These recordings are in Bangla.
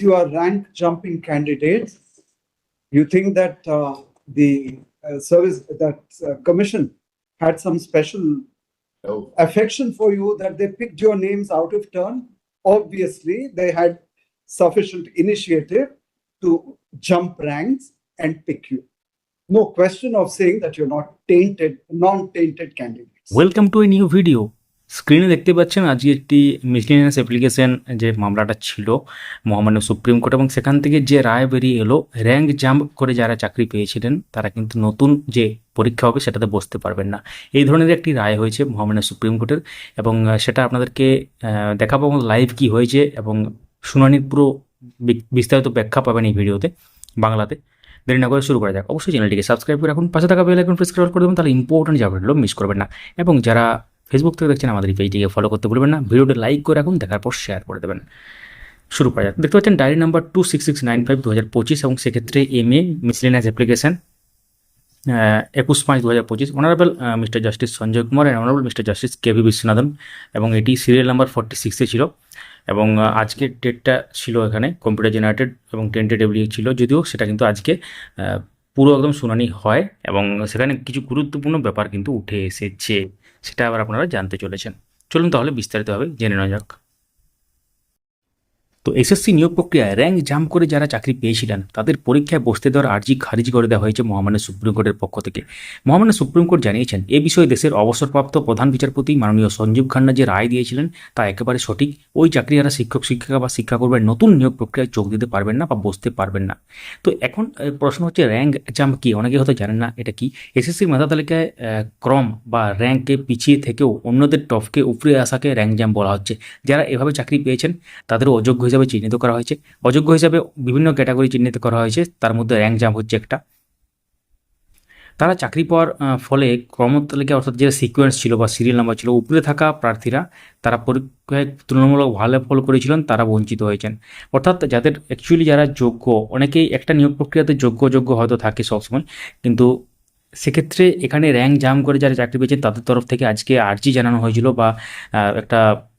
you are rank jumping candidates, you think that uh, the uh, service, that uh, commission had some special no. affection for you that they picked your names out of turn? Obviously, they had sufficient initiative to jump ranks and pick you. No question of saying that you're not tainted, non tainted candidates. Welcome to a new video. স্ক্রিনে দেখতে পাচ্ছেন আজকে একটি মিসলিনিয়াস অ্যাপ্লিকেশন যে মামলাটা ছিল মহামান্য সুপ্রিম কোর্ট এবং সেখান থেকে যে রায় বেরিয়ে এলো র্যাঙ্ক জাম্প করে যারা চাকরি পেয়েছিলেন, তারা কিন্তু নতুন যে পরীক্ষা হবে সেটাতে বসতে পারবেন না। এই ধরনের একটি রায় হয়েছে মহামান্য সুপ্রিম কোর্টের এবং সেটা আপনাদেরকে দেখাবো দেখাবো লাইভ কি হয়েছে এবং শুনানির পুরো বিস্তারিত ব্যাখ্যা পাবেন এই ভিডিওতে বাংলাতে। দেরি না করে শুরু করা যাক। অবশ্যই চ্যানেলটিকে সাবস্ক্রাইব করে রাখুন, পাশে থাকা বেল আইকন প্রেস করে দেবেন, তাহলে ইম্পর্টেন্ট যাবেগুলো মিস করবেন না। এবং যারা ফেসবুক থেকে দেখছেন আমাদের এই পেজটিকে ফলো করতে ভুলবেন না। ভিডিওটি লাইক করে রাখুন, দেখার পর শেয়ার করে দেবেন। শুরু করা যাক। দেখতে পাচ্ছেন diary number two six six nine five দু হাজার পঁচিশ এবং সেক্ষেত্রে এম এ মিসলেনিয়াস অ্যাপ্লিকেশন একুশ পাঁচ দু হাজার পঁচিশ honourable mister justice Sanjay Kumar and honourable mister justice K V Viswanathan. এবং এটি সিরিয়াল নাম্বার ফর্টি সিক্সে ছিল। এবং আজকের ডেটটা ছিল এখানে কম্পিউটার জেনারেটেড এবং টেন্টেটিভলি ছিল। যদিও সেটা কিন্তু আজকে পুরো একদম শুনানি হয় এবং সেখানে কিছু গুরুত্বপূর্ণ ব্যাপার কিন্তু উঠে এসেছে, সেটা আবার আপনারা জানতে চলেছেন। চলুন তাহলে বিস্তারিতভাবে জেনে নেওয়া যাক। তো এসএসসি নিয়োগ প্রক্রিয়ায় র্যাঙ্ক জাম্প করে যারা চাকরি পেয়েছিলেন, তাদের পরীক্ষায় বসতে দেওয়ার আর্জি খারিজ করে দেওয়া হয়েছে মহামান্য সুপ্রিম কোর্টের পক্ষ থেকে। মহামান্য সুপ্রিম কোর্ট জানিয়েছেন, এ বিষয়ে দেশের অবসরপ্রাপ্ত প্রধান বিচারপতি মাননীয় সঞ্জীব খান্না যে রায় দিয়েছিলেন, তা একেবারে সঠিক। ওই চাকরি যারা শিক্ষক, শিক্ষিকা বা শিক্ষা শিক্ষাকর্মীর নতুন নিয়োগ প্রক্রিয়ায় যোগ দিতে পারবেন না বা বসতে পারবেন না। তো এখন প্রশ্ন হচ্ছে র্যাঙ্ক জাম্প কি? অনেকে হয়তো জানেন না এটা কি। এসএসসির মেধা তালিকায় ক্রম বা র্যাঙ্কে পিছিয়ে থেকেও অন্যদের টপকে উপরে আসাকে র্যাঙ্ক জাম্প বলা হচ্ছে। যারা এভাবে চাকরি পেয়েছেন, তাদেরও অযোগ্য হিসাবে চিহ্নিত করা হয়েছে। অযোগ্য হিসাবে বিভিন্ন ক্যাটাগরি চিহ্নিত করা হয়েছে। তার মধ্যে র্যাঙ্ক জাম্প হচ্ছে একটা। তারা চাকরি পাওয়ার ফলে ক্রমতালিকা অর্থাৎ যে সিকোয়েন্স ছিল বা সিরিয়াল নাম্বার ছিল, উপরে থাকা প্রার্থীরা তারা পরীক্ষায় তুলনামূলক ভালো ফল করেছিলেন, তারা বঞ্চিত হয়েছেন। অর্থাৎ যাদের অ্যাকচুয়ালি যারা যোগ্য, অনেকেই একটা নিয়োগ প্রক্রিয়াতে যোগ্য যোগ্য হয়তো থাকে সবসময়, কিন্তু সেক্ষেত্রে এখানে র্যাঙ্ক জাম করে যারা চাকরি পেয়েছেন, তাদের তরফ থেকে আজকে আর্জি জানানো হয়েছিল বা একটা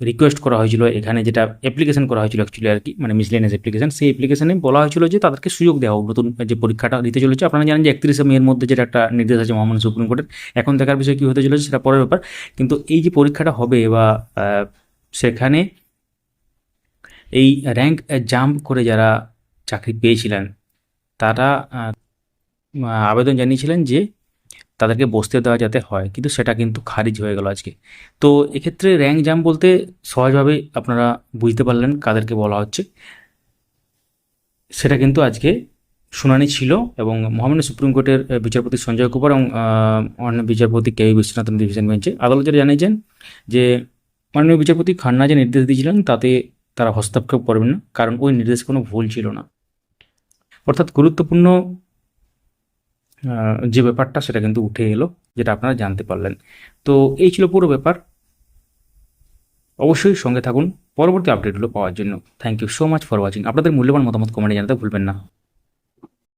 রিকোয়েস্ট করা হয়েছিল। এখানে যেটা অ্যাপ্লিকেশন করা হয়েছিল অ্যাকচুয়ালি আর কি মানে মিসলেনিয়াস অ্যাপ্লিকেশন সেই অ্যাপ্লিকেশনে বলা হয়েছিল যে তাদেরকে সুযোগ দেওয়া হোক, নতুন যে পরীক্ষাটা দিতে চলেছে। আপনারা জানেন যে একত্রিশে মেয়ের মধ্যে যেটা একটা নির্দেশ আছে মহামান্য সুপ্রিম কোর্টের, এখন দেখার বিষয় কী হতে চলেছে সেটা পরের ব্যাপার। কিন্তু এই যে পরীক্ষাটা হবে বা সেখানে এই র্যাঙ্ক জাম্প করে যারা চাকরি পেয়েছিলেন, তারা আবেদন জানিয়েছিলেন যে তাদেরকে বসতে দেওয়া যাতে হয়, কিন্তু সেটা কিন্তু খারিজ হয়ে গেল আজকে। তো এক্ষেত্রে র্যাঙ্ক জাম বলতে সহজভাবে আপনারা বুঝতে পারলেন কাদেরকে বলা হচ্ছে। সেটা কিন্তু আজকে শুনানি ছিল এবং মহামান্য সুপ্রিম কোর্টের বিচারপতি সঞ্জয় কুমার এবং অন্য বিচারপতি কে বিশ্বনাথন ডিভিশন বেঞ্চে আদালত জানিয়েছেন যে, মাননীয় বিচারপতি খান্না যে নির্দেশ দিয়েছিলেন তাতে তারা হস্তক্ষেপ করবেন না, কারণ ওই নির্দেশে কোনো ভুল ছিল না। অর্থাৎ গুরুত্বপূর্ণ যে ব্যাপারটা সেটা কিন্তু উঠে এলো, যেটা আপনারা জানতে পারলেন। তো এই ছিল পুরো ব্যাপার। অবশ্যই সঙ্গে থাকুন। পরবর্তী আপডেটগুলো পাওয়ার জন্য। Thank you so much for watching আপনাদের মূল্যবান মতামত কমেন্টে জানাতে ভুলবেন না।